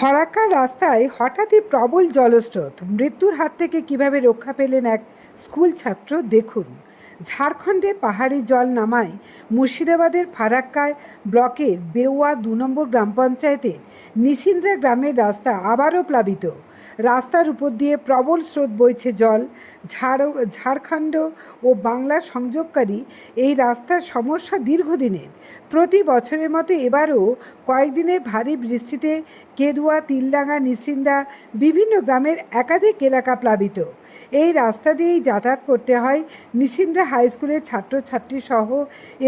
ফরাক্কার রাস্তায় হঠাৎই প্রবল জলস্রোত। মৃত্যুর হাত থেকে কীভাবে রক্ষা পেলেন এক স্কুল ছাত্র দেখুন। ঝাড়খণ্ডে পাহাড়ি জল নামায় মুর্শিদাবাদের ফারাক্কায় ব্লকের বেওয়া দু নম্বর গ্রাম পঞ্চায়েতের নিশিন্দ্রা গ্রামের রাস্তা আবারও প্লাবিত। রাস্তার উপর দিয়ে প্রবল স্রোত বইছে জল। ঝাড়, ঝাড়খণ্ড ও বাংলার সংযোগকারী এই রাস্তার সমস্যা দীর্ঘদিনের। প্রতি বছরের মতো এবারও কয়েকদিনের ভারী বৃষ্টিতে কেদুয়া, তিলডাঙ্গা, নিশ্চিন্দা, বিভিন্ন গ্রামের একাধিক এলাকা প্লাবিত। এই রাস্তা দিয়েই যাতায়াত করতে হয় নিশিন্দা হাই স্কুলের ছাত্রছাত্রী সহ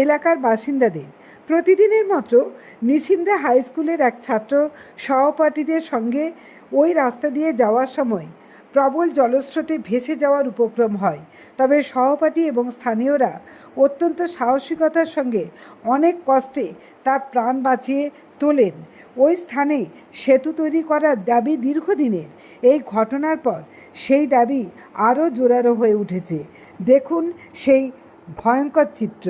এলাকার বাসিন্দাদের। প্রতিদিনের মতো নিশিন্দা হাই স্কুলের এক ছাত্র সহপাঠীদের সঙ্গে ওই রাস্তা দিয়ে যাওয়ার সময় প্রবল জলস্রোতে ভেসে যাওয়ার উপক্রম হয়। তবে সহপাঠী এবং স্থানীয়রা অত্যন্ত সাহসিকতার সঙ্গে অনেক কষ্টে তার প্রাণ বাঁচিয়ে তোলেন। ওই স্থানে সেতু তৈরি করার দাবি দীর্ঘদিনের। এই ঘটনার পর সেই দাবি আরও জোরালো হয়ে উঠেছে। দেখুন সেই ভয়ঙ্কর চিত্র।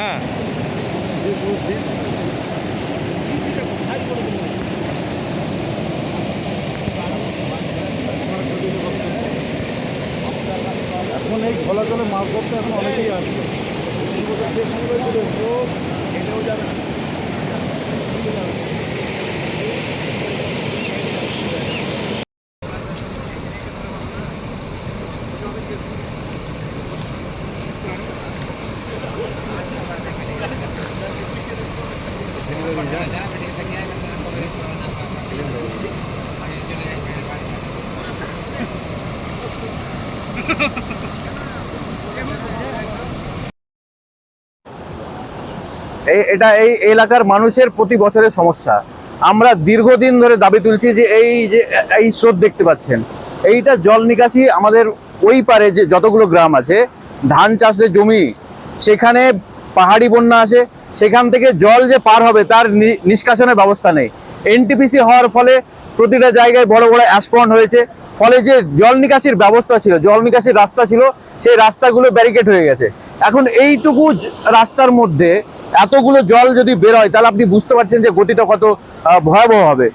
হ্যাঁ এখন এই খোলা জলে মাছ ধরতে এখন অনেকেই আসছে এই এটা এই এলাকার মানুষের প্রতি বছরের সমস্যা। আমরা দীর্ঘদিন ধরে দাবি তুলছি যে এই যে এই স্রোত দেখতে পাচ্ছেন। এইটা জল নিকাশি আমাদের ওই পারে যে যতগুলো গ্রাম আছে, ধান চাষের জমি, সেখানে পাহাড়ি বন্যা আসে, সেখান থেকে জল যে পার হবে তার নিষ্কাশনের ব্যবস্থা নেই। এনটিপিসি হওয়ার ফলে প্রতিটা জায়গায় বড় বড় অ্যাসপন্ড হয়েছে। ফলে যে জল নিকাশির ব্যবস্থা ছিল, জল নিকাশির রাস্তা ছিল, সেই রাস্তাগুলো ব্যারিকেড হয়ে গেছে। এখন এইটুকু রাস্তার মধ্যে এতগুলো জল যদি বেরোয় তাহলে আপনি বুঝতে পারছেন যে গতিটা কত ভয়াবহ হবে।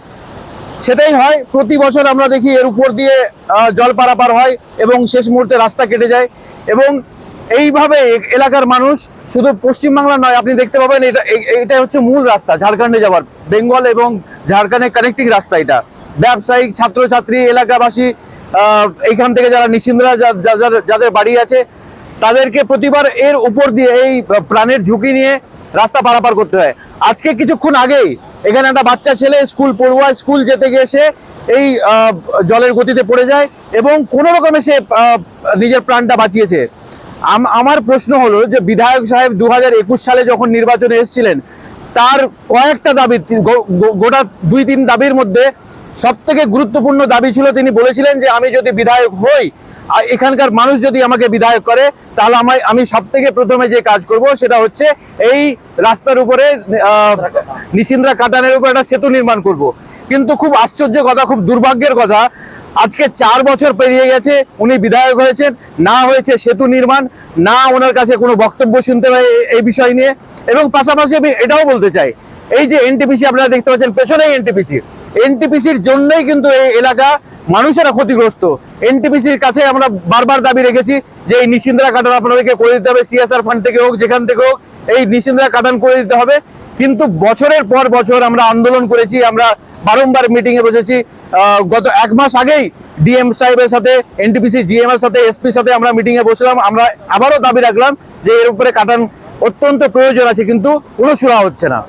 সেটাই হয়, প্রতি বছর আমরা দেখি এর উপর দিয়ে জল পারাপার হয় এবং শেষ মুহূর্তে রাস্তা কেটে যায়। এবং এইভাবে এলাকার মানুষ শুধু পশ্চিমবাংলা নয়, আপনি দেখতে পাবেন এটা এটা হচ্ছে মূল রাস্তা, ঝাড়খণ্ডে যাওয়ার। বেঙ্গল এবং ঝাড়খণ্ডের কানেক্টিং রাস্তা এটা। ব্যবসায়িক ছাত্রছাত্রী, এলাকাবাসী এইখান থেকে যারা যা- যাদের বাড়ি আছে তাদেরকে প্রতিবার এর উপর দিয়ে এই প্রাণের ঝুঁকি নিয়ে রাস্তা পারাপার করতে হয়। আজকে কিছুক্ষণ আগেই এখানে একটা বাচ্চা ছেলে স্কুল পড়ুয়া স্কুল যেতে গিয়ে সে এই জলের গতিতে পড়ে যায় এবং কোনো রকমে সে নিজের প্রাণটা বাঁচিয়েছে। আম- আমার প্রশ্ন হলো যে বিধায়ক সাহেব দু হাজার একুশ সালে যখন নির্বাচনে এসেছিলেন, তার কয়েকটা দাবি গোটা দুই, তিন দাবির মধ্যে সব থেকে গুরুত্বপূর্ণ দাবি ছিল তিনি বলেছিলেন যে আমি যদি বিধায়ক হই এখানকার মানুষ যদি আমাকে বিধায়ক করে, তাহলে আমায়, আমি সব থেকে প্রথমে যে কাজ করব সেটা হচ্ছে এই রাস্তার উপরে নিশিন্দ্রা কাটানের উপর একটা সেতু নির্মাণ করব। কিন্তু খুব আশ্চর্য কথা, খুব দুর্ভাগ্যের কথা, আজকে চার বছর পেরিয়ে গেছে, উনি বিধায়ক হয়েছেন, না হয়েছে সেতু নির্মাণ, না ওনার কাছে কোনো বক্তব্য শুনতে হয় এই বিষয় নিয়ে এবং পাশাপাশি আমি এটাও বলতে চাই এই যে এনটিপিসি আপনারা দেখতে পাচ্ছেন, পেছনেই এনটিপিসি এনটিপিসির জন্যই কিন্তু এই এলাকা মানুষেরা ক্ষতিগ্রস্ত। এনটিপিসির কাছে আমরা বারবার দাবি রেখেছি যে এই নিশিন্দ্রা কাটান আপনাদেরকে করে দিতে হবে সিএসআর ফান্ড থেকে হোক, যেখান থেকে হোক, এই নিশিন্দ্রা কাটান করে দিতে হবে। কিন্তু বছরের পর বছর আমরা আন্দোলন করেছি, আমরা বারংবার মিটিং এ বসেছি। গত এক মাস আগেই ডিএম সাহেবের সাথে এনটিপিসি জিএম এর সাথে এসপির সাথে আমরা মিটিং এ বসলাম। আমরা আবারও দাবি রাখলাম যে এর উপরে কাটান অত্যন্ত প্রয়োজন আছে, কিন্তু কোনো সুরা হচ্ছে না।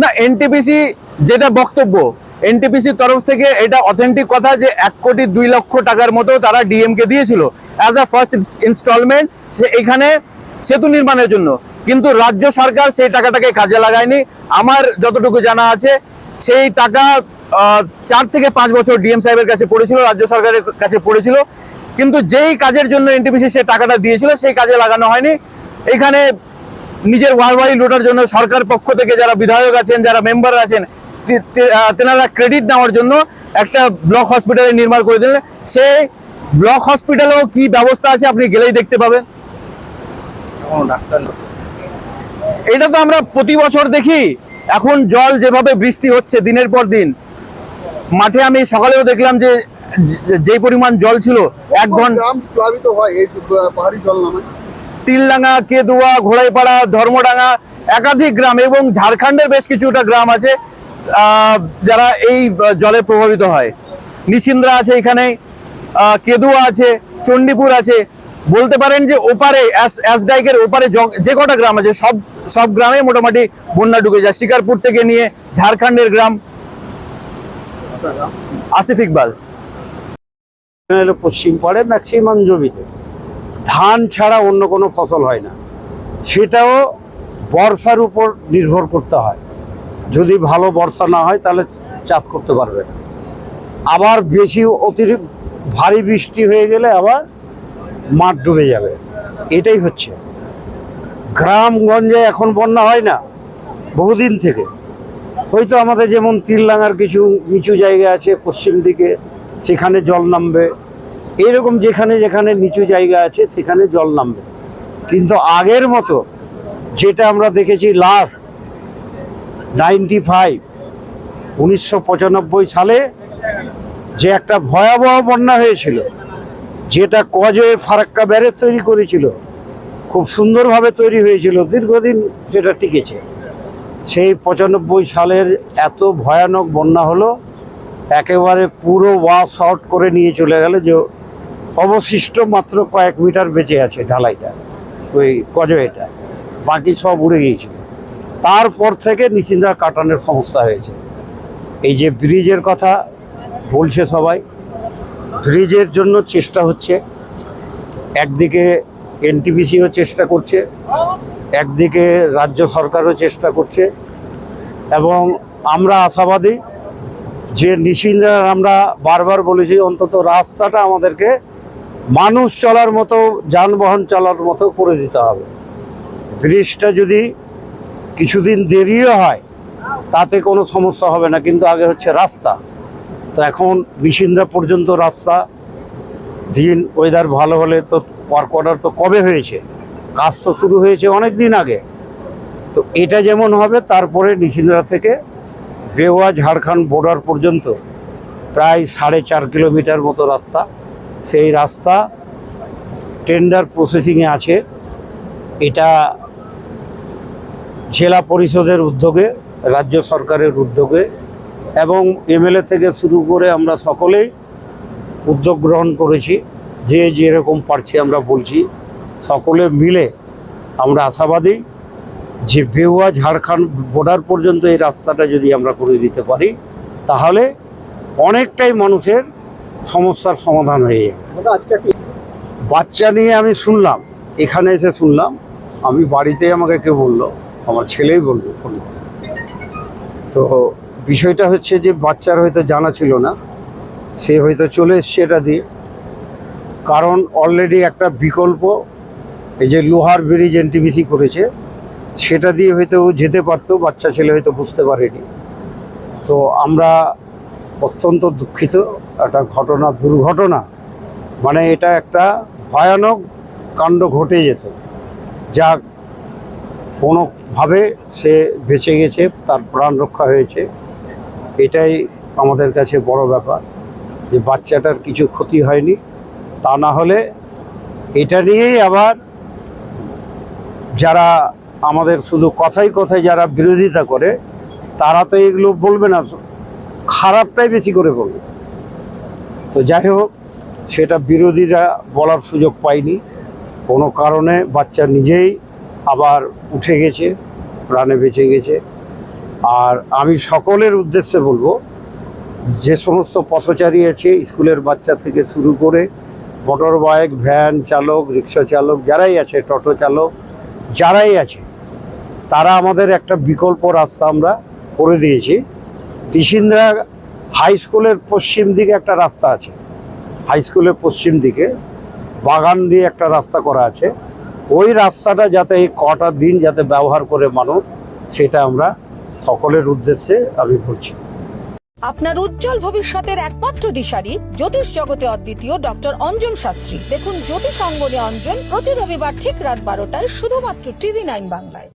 না এনটিপিসি যেটা বক্তব্য এনটিপিসির তরফ থেকে এটা অথেন্টিক কথা যে এক কোটি দুই লক্ষ টাকার মতো তারা ডিএম কে দিয়েছিল অ্যাজ আ ফার্স্ট ইনস্টলমেন্ট সে এখানে সেতু নির্মাণের জন্য। কিন্তু রাজ্য সরকার সেই টাকাটাকে কাজে লাগায়নি। আমার যতটুকু জানা আছে, সেই টাকা চার থেকে পাঁচ বছর ডিএম সাহেবের কাছে পড়েছিল, রাজ্য সরকারের কাছে পড়েছিল। কিন্তু যেই কাজের জন্য এনটিপিসি সেই টাকাটা দিয়েছিল, সেই কাজে লাগানো হয়নি। এখানে নিজের ওয়াহওয়াহি লোটার জন্য সরকার পক্ষ থেকে যারা বিধায়ক আছেন, যারা মেম্বার আছেন তেনারা ক্রেডিট নেওয়ার জন্য একটা ব্লক হসপিটালে নির্মাণ করে দিলেন। সেই ব্লক হসপিটালেও কি ব্যবস্থা আছে আপনি গেলেই দেখতে পাবেন। এটা তো আমরা প্রতি বছর দেখি। এখন জল যেভাবে বৃষ্টি হচ্ছে দিনের পর দিন, মাঠে আমি সকালেও দেখলাম যে, যে- পরিমাণ জল ছিল, এক ঘণ্টা প্লাবিত হয় এই পাহাড়ি জল নামায় তিলডাঙ্গা, কেদুয়া, ঘোড়াইপাড়া, ধর্মডাঙ্গা, একাধিক গ্রাম এবং ঝাড়খণ্ডের বেশ কিছুটা গ্রাম আছে যারা এই জলে প্রভাবিত হয়। নিশিন্দ্রা আছে এখানে কেদুয়া আছে, চণ্ডীপুর আছে। বলতে পারেন যে ওপারে অ্যাসডাইকের ওপারে যে কটা গ্রাম আছে, সব সব গ্রামে মোটামুটি বন্যা ঢুকে যায়। শিকারপুর থেকে নিয়ে ঝাড়খণ্ডের গ্রাম। আসিফ ইকবাল। পশ্চিম পাড়ে ম্যাক্সিমাম জমিতে। ধান ছাড়া অন্য কোনো ফসল হয় না। সেটাও বর্ষার উপর নির্ভর করতে হয়। যদি ভালো বর্ষা না হয়, তাহলে চাষ করতে পারবে না। আবার বেশি অতিরিক্ত ভারী বৃষ্টি হয়ে গেলে আবার মাঠ ডুবে যাবে। এটাই হচ্ছে। গ্রামগঞ্জে এখন বন্যা হয় না, বহুদিন থেকে। হয়তো আমাদের যেমন তিললাঙ্গার কিছু নিচু জায়গা আছে, পশ্চিম দিকে, সেখানে জল নামবে। এরকম যেখানে যেখানে নিচু জায়গা আছে, সেখানে জল নামবে। কিন্তু আগের মতো যেটা আমরা দেখেছি লাস্ট নাইনটি ফাইভ উনিশশো পঁচানব্বই সালে যে একটা ভয়াবহ বন্যা হয়েছিল, যেটা কজে ফারাক্কা ব্যারেজ তৈরি করেছিল, খুব সুন্দরভাবে তৈরি হয়েছিল, দীর্ঘদিন সেটা টিকেছে। সেই পঁচানব্বই সালের এত ভয়ানক বন্যা হলো, একেবারে পুরো ওয়াশ আউট করে নিয়ে চলে গেল যে অবশিষ্ট মাত্র কয়েক মিটার বেঁচে আছে ঢালাইটা, ওই কজয়েটা। বাকি সব উড়ে গিয়েছিল। তারপর থেকে নিচিন্দা কাটানোর সমস্যা হয়েছে। এই যে ব্রিজের কথা বলছে সবাই, ব্রিজের জন্য চেষ্টা হচ্ছে। একদিকে এনটিপিসিও চেষ্টা করছে, একদিকে রাজ্য সরকারও চেষ্টা করছে। এবং আমরা আশাবাদী যে নিশিন্দার আমরা বারবার বলেছি, অন্তত রাস্তাটা আমাদেরকে মানুষ চলার মতো, যানবাহন চলার মতো করে দিতে হবে। ব্রিজটা যদি কিছুদিন দেরিও হয়, তাতে কোনো সমস্যা হবে না, কিন্তু আগে হচ্ছে রাস্তা। তো এখন নিশিন্দ্রা পর্যন্ত রাস্তা। দিন ওয়েদার ভালো হলে তো ওয়ার্ক অর্ডার তো কবে হয়েছে? কাজ তো শুরু হয়েছে অনেক দিন আগে। তো এটা যেমন হবে, তারপরে নিশিন্দ্রা থেকে বেওয়া ঝাড়খণ্ড বর্ডার পর্যন্ত প্রায় সাড়ে চার কিলোমিটার মতো রাস্তা। সেই রাস্তা টেন্ডার প্রসেসিংয়ে আছে। এটা জেলা পরিষদের উদ্যোগে, রাজ্য সরকারের উদ্যোগে এবং এমএলএ থেকে শুরু করে আমরা সকলেই উদ্যোগ গ্রহণ করেছি। যে যেরকম পারছি আমরা বলছি। সকলে মিলে আমরা আশাবাদী যে বেহুয়া ঝাড়খণ্ড বর্ডার পর্যন্ত এই রাস্তাটা যদি আমরা করে দিতে পারি, তাহলে অনেকটাই মানুষের সমস্যার সমাধান হয়ে যাবে। বাচ্চা নিয়ে আমি শুনলাম, এখানে এসে শুনলাম, আমি বাড়িতেই আমাকে কেউ বলল, আমার ছেলেই বলল তো বিষয়টা হচ্ছে যে বাচ্চার হয়তো জানা ছিল না, সে হয়তো চলে এসছে এটা দিয়ে। কারণ অলরেডি একটা বিকল্প, এই যে লোহার ব্রিজ এনটিবিসি করেছে, সেটা দিয়ে হয়তো যেতে পারতো, বাচ্চা ছেলে হয়তো বুঝতে পারেনি। তো আমরা অত্যন্ত দুঃখিত। একটা ঘটনা, দুর্ঘটনা মানে এটা একটা ভয়ানক কাণ্ড ঘটে যেত যা কোনোভাবে সে বেঁচে গেছে, তার প্রাণ রক্ষা হয়েছে। এটাই আমাদের কাছে বড় ব্যাপার যে বাচ্চাটার কিছু ক্ষতি হয়নি। তা না হলে এটা নিয়েই আবার যারা আমাদের শুধু কথাই কথায় যারা বিরোধিতা করে, তারা তো এগুলো বলবে না। খারাপটাই বেশি করে বলবে। তো যাই হোক, সেটা বিরোধীরা বলার সুযোগ পায়নি। কোনো কারণে বাচ্চা নিজেই আবার উঠে গেছে, প্রাণে বেঁচে গেছে। আর আমি সকলের উদ্দেশ্যে বলব, যে সমস্ত পথচারী আছে, স্কুলের বাচ্চা থেকে শুরু করে মোটর বাইক, ভ্যান চালক, রিক্সা চালক, যারাই আছে, টোটো চালক, যারাই আছে, তারা আমাদের একটা বিকল্প রাস্তা আমরা করে দিয়েছি। পিসিন্দ্রা হাই স্কুলের পশ্চিম দিকে একটা রাস্তা আছে। হাই স্কুলের পশ্চিম দিকে বাগান দিয়ে একটা রাস্তা করা আছে। ওই রাস্তাটা যাতে এই কটা দিন যাতে ব্যবহার করে মানুষ, সেটা আমরা সকলের উদ্দেশ্যে আমি বলছি আপনার উজ্জ্বল ভবিষ্যতের একমাত্র দিশারি জ্যোতিষ জগতে অদ্বিতীয় ডক্টর অঞ্জন শাস্ত্রী। দেখুন জ্যোতিষ অঙ্গনে অঞ্জন প্রতি রবিবার ঠিক রাত বারোটায় শুধুমাত্র টিভি নাইন বাংলায়।